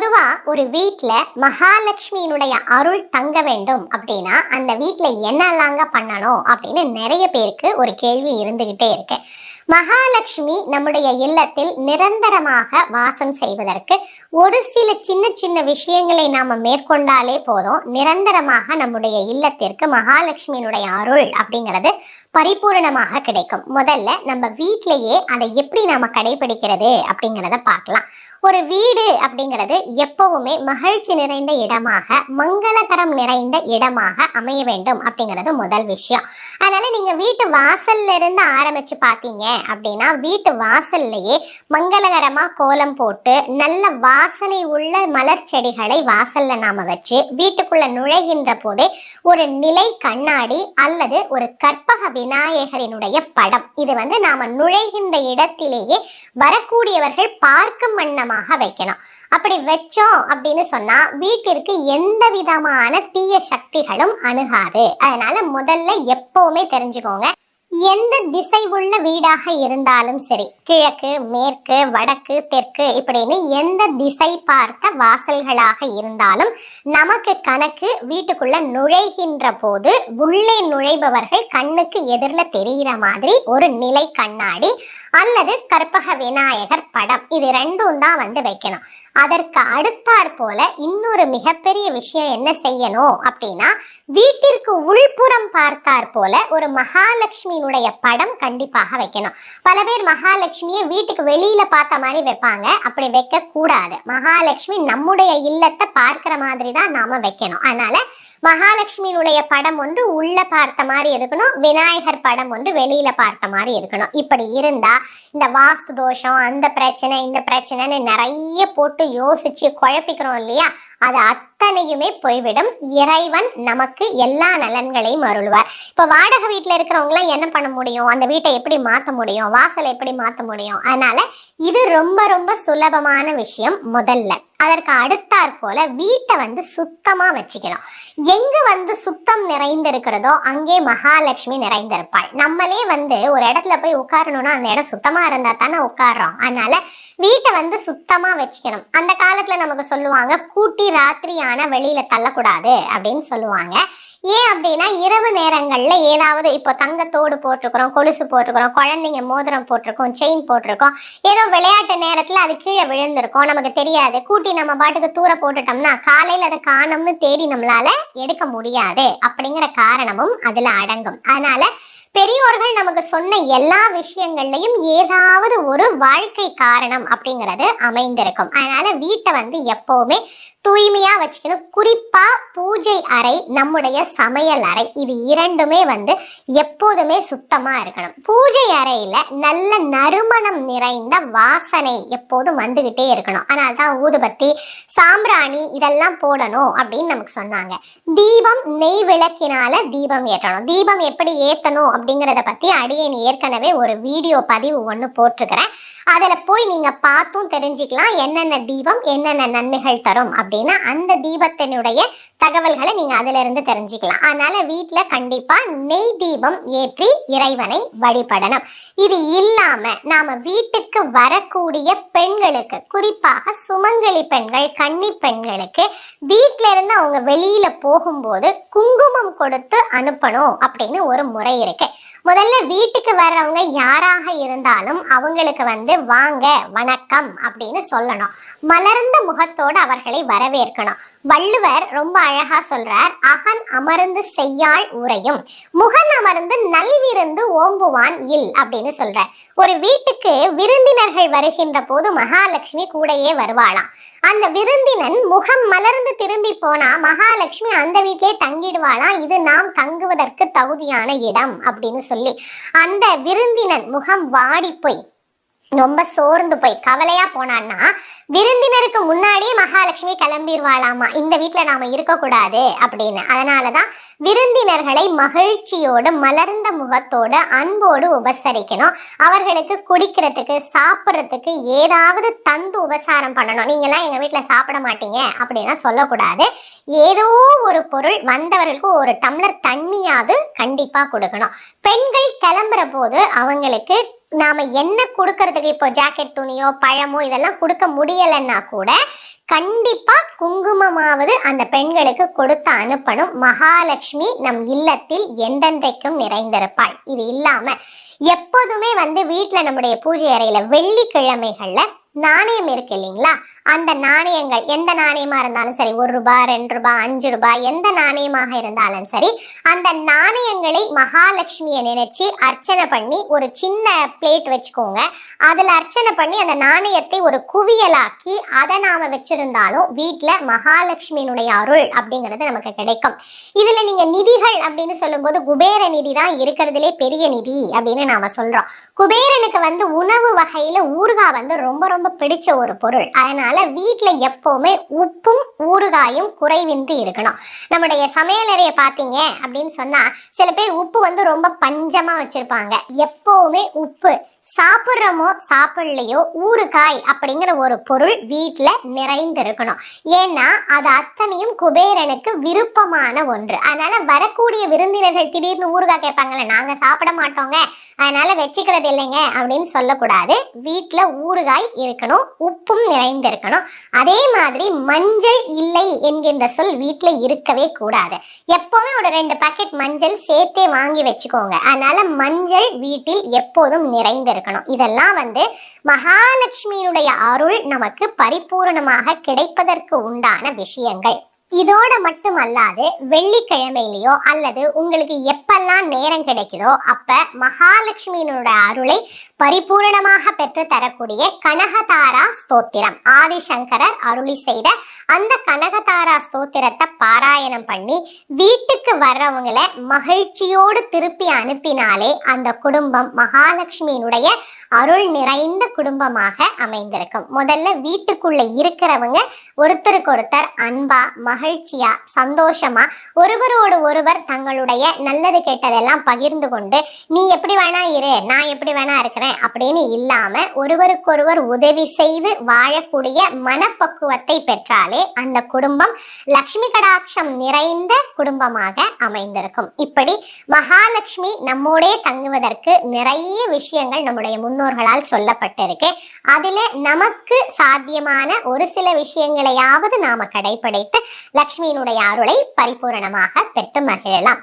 பொதுவா ஒரு வீட்ல மகாலட்சுமியினுடைய அருள் தங்க வேண்டும் அப்படின்னா அந்த வீட்ல என்னெல்லாங்க பண்ணணும் அப்படின்னு நிறைய பேருக்கு ஒரு கேள்வி இருந்துகிட்டே இருக்கு. மகாலட்சுமி நம்முடைய இல்லத்தில் நிரந்தரமாக வாசம் செய்வதற்கு ஒரு சில சின்ன சின்ன விஷயங்களை நாம் மேற்கொண்டாலே போதும். நிரந்தரமாக நம்முடைய இல்லத்திற்கு மகாலட்சுமியினுடைய அருள் அப்படிங்கிறது பரிபூர்ணமாக கிடைக்கும். முதல்ல நம்ம வீட்டிலேயே அதை எப்படி நாம் கடைபிடிக்கிறது அப்படிங்கிறத பார்க்கலாம். ஒரு வீடு அப்படிங்கிறது எப்பவுமே மகிழ்ச்சி நிறைந்த இடமாக மங்களகரம் நிறைந்த இடமாக அமைய வேண்டும் அப்படிங்கிறது முதல் விஷயம். அதனால நீங்க வீட்டு வாசல்ல இருந்து ஆரம்பிச்சு பார்த்தீங்க அப்படின்னா வீட்டு வாசல்லையே மங்களகரமா கோலம் போட்டு நல்ல வாசனை உள்ள மலர் செடிகளை வாசல்ல நாம வச்சு வீட்டுக்குள்ள நுழைகின்ற போதே ஒரு நிலை கண்ணாடி அல்லது ஒரு கற்பக விநாயகரினுடைய படம். இது வந்து நாம நுழைகின்ற இடத்திலேயே வரக்கூடியவர்கள் பார்க்கும் வண்ணம் வண்ணமாக வைக்கணும். அப்படி வச்சோம் அப்படின்னு சொன்னா வீட்டிற்கு எந்த விதமான தீய சக்திகளும் அணுகாது. அதனால முதல்ல எப்பவுமே தெரிஞ்சுக்கோங்க. எந்த திசை உள்ள வீடாக இருந்தாலும் சரி கிழக்கு மேற்கு வடக்கு தெற்கு இப்படின்னு எந்த திசை பார்த்த வாசல்களாக இருந்தாலும் நமக்கு கணக்கு வீட்டுக்குள்ள நுழைகின்ற போது உள்ளே நுழைபவர்கள் கண்ணுக்கு எதிரில் தெரிகிற மாதிரி ஒரு நிலை கண்ணாடி அல்லது கற்பக விநாயகர் படம். இது ரெண்டும் தான் வந்து வைக்கணும். அதற்கு அடுத்தாற் போல இன்னொரு மிகப்பெரிய விஷயம் என்ன செய்யணும் அப்படின்னா வீட்டிற்கு உள்புறம் பார்த்தாற் போல ஒரு மகாலட்சுமியினுடைய படம் கண்டிப்பாக வைக்கணும். பல பேர் மகாலட்சுமியை வீட்டுக்கு வெளியில பார்த்த மாதிரி வைப்பாங்க. அப்படி வைக்க கூடாது மகாலட்சுமி நம்முடைய இல்லத்தை பார்க்கிற மாதிரி தான் நாம வைக்கணும். அதனால மகாலட்சுமியினுடைய படம் ஒன்று உள்ள பார்த்த மாதிரி இருக்கணும். விநாயகர் படம் ஒன்று வெளியில பார்த்த மாதிரி இருக்கணும். இப்படி இருந்தா இந்த வாஸ்து தோஷம் அந்த பிரச்சனை இந்த பிரச்சனைன்னு நிறைய போட்டு யோசிச்சு குழப்பிக்கிறோம் இல்லையா? அது அத்தனையுமே போய்விடும். இறைவன் நமக்கு எல்லா நலன்களையும் அருள்வார். இப்போ வாடகை வீட்டில் இருக்கிறவங்களாம் என்ன பண்ண முடியும்? அந்த வீட்டை எப்படி மாற்ற முடியும்? வாசலை எப்படி மாற்ற முடியும்? அதனால இது ரொம்ப ரொம்ப சுலபமான விஷயம் முதல்ல. அதற்கு அடுத்தாற் போல வீட்டை வந்து சுத்தமாக வச்சுக்கணும். எங்க வந்து சுத்தம் நிறைந்திருக்கிறதோ அங்கே மகாலட்சுமி நிறைந்திருப்பாள். நம்மளே வந்து ஒரு இடத்துல போய் உட்காரணும்னா அந்த இடம் சுத்தமாக இருந்தால் தானே உட்காடுறோம் அதனால வீட்டை வந்து சுத்தமாக வச்சுக்கணும். அந்த காலத்தில் நமக்கு சொல்லுவாங்க கூட்டி ராத்திரி ராத்திரியான வெளியில தள்ளக்கூடாது அப்படின்னு சொல்லுவாங்க. ஏன் அப்படின்னா இரவு நேரங்கள்ல ஏதாவது இப்போ தங்கத்தோடு போட்டிருக்கிறோம் கொலுசு போட்டிருக்கிறோம் குழந்தைங்க மோதிரம் போட்டிருக்கோம் செயின் போட்டிருக்கோம் ஏதோ விளையாட்டு நேரத்துல அது கீழே விழுந்திருக்கோம் நமக்கு தெரியாது. கூட்டி நம்ம பாட்டுக்கு தூர போட்டுட்டோம்னா காலையில் அதை காணோம்னு தேடி நம்மளால எடுக்க முடியாது அப்படிங்கிற காரணமும் அதுல அடங்கும். அதனால பெரியோர்கள் நமக்கு சொன்ன எல்லா விஷயங்கள்லையும் ஏதாவது ஒரு வாழ்க்கை காரணம் அப்படிங்கிறது அமைந்திருக்கும். அதனால வீட்டை வந்து எப்போவுமே தூய்மையா வச்சுக்கணும். குறிப்பா பூஜை அறை நம்முடைய சமையல் அறை. இது இரண்டுமே வந்து எப்போதுமே சுத்தமா இருக்கணும். பூஜை அறையில நல்ல நறுமணம் நிறைந்த வாசனை எப்போதும் வந்துகிட்டே இருக்கணும். அதனால தான் ஊதுபத்தி சாம்பிராணி இதெல்லாம் போடணும் அப்படின்னு நமக்கு சொன்னாங்க. தீபம் நெய் விளக்கினால தீபம் ஏற்றணும். தீபம் எப்படி ஏத்தணும் அப்படிங்கிறத பத்தி அடியேன் ஏற்கனவே ஒரு வீடியோ பதிவு ஒன்று போட்டிருக்கிறேன். அதில் போய் நீங்க பார்த்தும் தெரிஞ்சுக்கலாம். என்னென்ன தீபம் என்னென்ன நன்மைகள் தரும் அப்படின்னு அந்த தீபத்தினுடைய தகவல்களை நீங்க அதுல இருந்து தெரிஞ்சுக்கலாம். அதனால வீட்டுல கண்டிப்பா நெய் தீபம் ஏற்றி இறைவனை வழிபடணும். இது இல்லாம நாம வீட்டுக்கு வரக்கூடிய பெண்களுக்கு குறிப்பாக சுமங்கலி பெண்கள் கன்னி பெண்களுக்கு வீட்ல இருந்து அவங்க வெளியில போகும்போது குங்குமம் கொடுத்து அனுப்பணும் அப்படின்னு ஒரு முறை இருக்கு. முதல்ல வீட்டுக்கு வர்றவங்க யாராக இருந்தாலும் அவங்களுக்கு வந்து வாங்க வணக்கம் அப்படின்னு சொல்லணும். மலர்ந்த முகத்தோடு அவர்களை வரவேற்கணும். வள்ளுவர் ரொம்ப அழகா சொல்றார் அகன் அமர்ந்து செய்யாள் உரையும் முகன் அமர்ந்து நல்விருந்து ஓம்புவான் இல் அப்படின்னு சொல்றார். ஒரு வீட்டுக்கு விருந்தினர்கள் வருகின்ற போது மகாலட்சுமி கூடையே வருவாளாம். அந்த விருந்தினன் முகம் மலர்ந்து திரும்பி போனா மகாலட்சுமி அந்த வீட்டிலே தங்கிடுவாளாம். இது நாம் தங்குவதற்கு தகுதியான இடம் அப்படின்னு சொல்லி. அந்த விருந்தினன் முகம் வாடி போய் ரொம்ப சோர்ந்து போய் கவலையா போனான்னா விருந்தினருக்கு முன்னாடியே மகாலட்சுமி கிளம்பிடுவாளாமா இந்த வீட்டில் நாம இருக்கக்கூடாது அப்படின்னு. அதனாலதான் விருந்தினர்களை மகிழ்ச்சியோடு மலர்ந்த முகத்தோடு அன்போடு உபசரிக்கணும். அவர்களுக்கு குடிக்கிறதுக்கு சாப்பிட்றதுக்கு ஏதாவது தந்து உபசாரம் பண்ணணும். நீங்களாம் எங்க வீட்டில் சாப்பிட மாட்டீங்க அப்படின்னா சொல்லக்கூடாது. ஏதோ ஒரு பொருள் வந்தவர்களுக்கு ஒரு டம்ளர் தண்ணியாவது கண்டிப்பா கொடுக்கணும். பெண்கள் கிளம்புற போது அவங்களுக்கு நாம என்ன கொடுக்கறதுக்கு இப்போ ஜாக்கெட் துணியோ பழமோ இதெல்லாம் கொடுக்க முடியலைன்னா கூட கண்டிப்பா குங்குமமாவது அந்த பெண்களுக்கு கொடுத்து அனுப்பணும். மகாலட்சுமி நம் இல்லத்தில் எந்தெந்தைக்கும் நிறைந்திருப்பாள். இது இல்லாம எப்போதுமே வந்து வீட்டில் நம்முடைய பூஜை அறையில வெள்ளிக்கிழமைகள்ல நாணயம் இருக்கு இல்லைங்களா? அந்த நாணயங்கள் எந்த நாணயமா இருந்தாலும் சரி ஒரு ரூபாய் ரெண்டு ரூபாய் அஞ்சு ரூபாய் எந்த நாணயமாக இருந்தாலும் சரி அந்த நாணயங்களை மகாலட்சுமியை நினைச்சு அர்ச்சனை பண்ணி ஒரு சின்ன பிளேட் வச்சுக்கோங்க. அதில் அர்ச்சனை பண்ணி அந்த நாணயத்தை ஒரு குவியலாக்கி அதை நாம வச்சிருந்தாலும் வீட்டில் மகாலட்சுமியினுடைய அருள் அப்படிங்கிறது நமக்கு கிடைக்கும். இதுல நீங்க நிதிகள் அப்படின்னு சொல்லும்போது குபேர நிதி தான் இருக்கிறதுலே பெரிய நிதி அப்படின்னு நாம சொல்றோம். குபேரனுக்கு வந்து உணவு வகையில ஊர்கா வந்து ரொம்ப ரொம்ப ரொம்ப பிடிச்ச ஒரு பொருள். அதனால வீட்டில் எப்பவுமே உப்பும் ஊறுகாயும் குறைவின்றி இருக்கணும். நம்முடைய சமையலறையை பார்த்தீங்க அப்படின்னு சொன்னா சில பேர் உப்பு வந்து ரொம்ப பஞ்சமா வச்சிருப்பாங்க. எப்பவுமே உப்பு சாப்பிட்றோமோ சாப்பிடலையோ ஊறுகாய் அப்படிங்கிற ஒரு பொருள் வீட்டில் நிறைந்திருக்கணும். ஏன்னா அது அத்தனையும் குபேரனுக்கு விருப்பமான ஒன்று. அதனால வரக்கூடிய விருந்தினர்கள் திடீர்னு ஊறுகாய் கேட்பாங்கல்ல நாங்க சாப்பிட மாட்டோங்க. அதனால வச்சுக்கிறது இல்லைங்க. அப்படின்னு சொல்லக்கூடாது. வீட்டில் ஊறுகாய் இருக்கணும் உப்பும் நிறைந்திருக்கணும். அதே மாதிரி மஞ்சள் இல்லை என்கின்ற சொல் வீட்டில் இருக்கவே கூடாது. எப்பவுமே ஒரு ரெண்டு பாக்கெட் மஞ்சள் சேர்த்தே வாங்கி வச்சுக்கோங்க. அதனால மஞ்சள் வீட்டில் எப்போதும் நிறைந்திருக்கும். இருக்கணும் இதெல்லாம் வந்து மகாலட்சுமியினுடைய அருள் நமக்கு பரிபூரணமாக கிடைப்பதற்கு உண்டான விஷயங்கள். இதோட மட்டும் அல்லாது வெள்ளிக்கிழமையிலையோ அல்லது உங்களுக்கு எப்பெல்லாம் நேரம் கிடைக்குதோ அப்ப மகாலட்சுமியினுடைய அருளை பரிபூரணமாக பெற்று தரக்கூடிய கனகதாரா ஸ்தோத்திரம். ஆதிசங்கரர் அருளி செய்த அந்த கனகதாரா ஸ்தோத்திரத்தை பாராயணம் பண்ணி வீட்டுக்கு வர்றவங்களை மகிழ்ச்சியோடு திருப்பி அனுப்பினாலே அந்த குடும்பம் மகாலட்சுமியினுடைய அருள் நிறைந்த குடும்பமாக அமைந்திருக்கும். முதல்ல வீட்டுக்குள்ள இருக்கிறவங்க ஒருத்தருக்கு ஒருத்தர் அன்பா மகிழ்ச்சியா சந்தோஷமா ஒருவரோடு ஒருவர் தங்களுடைய நல்லது கெட்டதெல்லாம் பகிர்ந்து கொண்டு நீ எப்படி வேணா இரு நான் எப்படி வேணா இருக்கிறேன் அப்படின்னு இல்லாம ஒருவருக்கொருவர் உதவி செய்து வாழக்கூடிய மனப்பக்குவத்தை பெற்றாலே அந்த குடும்பம் லக்ஷ்மி கடாட்சம் நிறைந்த குடும்பமாக அமைந்திருக்கும். இப்படி மகாலட்சுமி நம்மோடே தங்குவதற்கு நிறைய விஷயங்கள் நம்முடைய முன்னோர்களால் சொல்லப்பட்டிருக்கு. அதில் நமக்கு சாத்தியமான ஒரு சில விஷயங்களையாவது நாம கடைபிடித்து லக்ஷ்மியினுடைய அருளை பரிபூரணமாக பெற்று மகிழலாம்.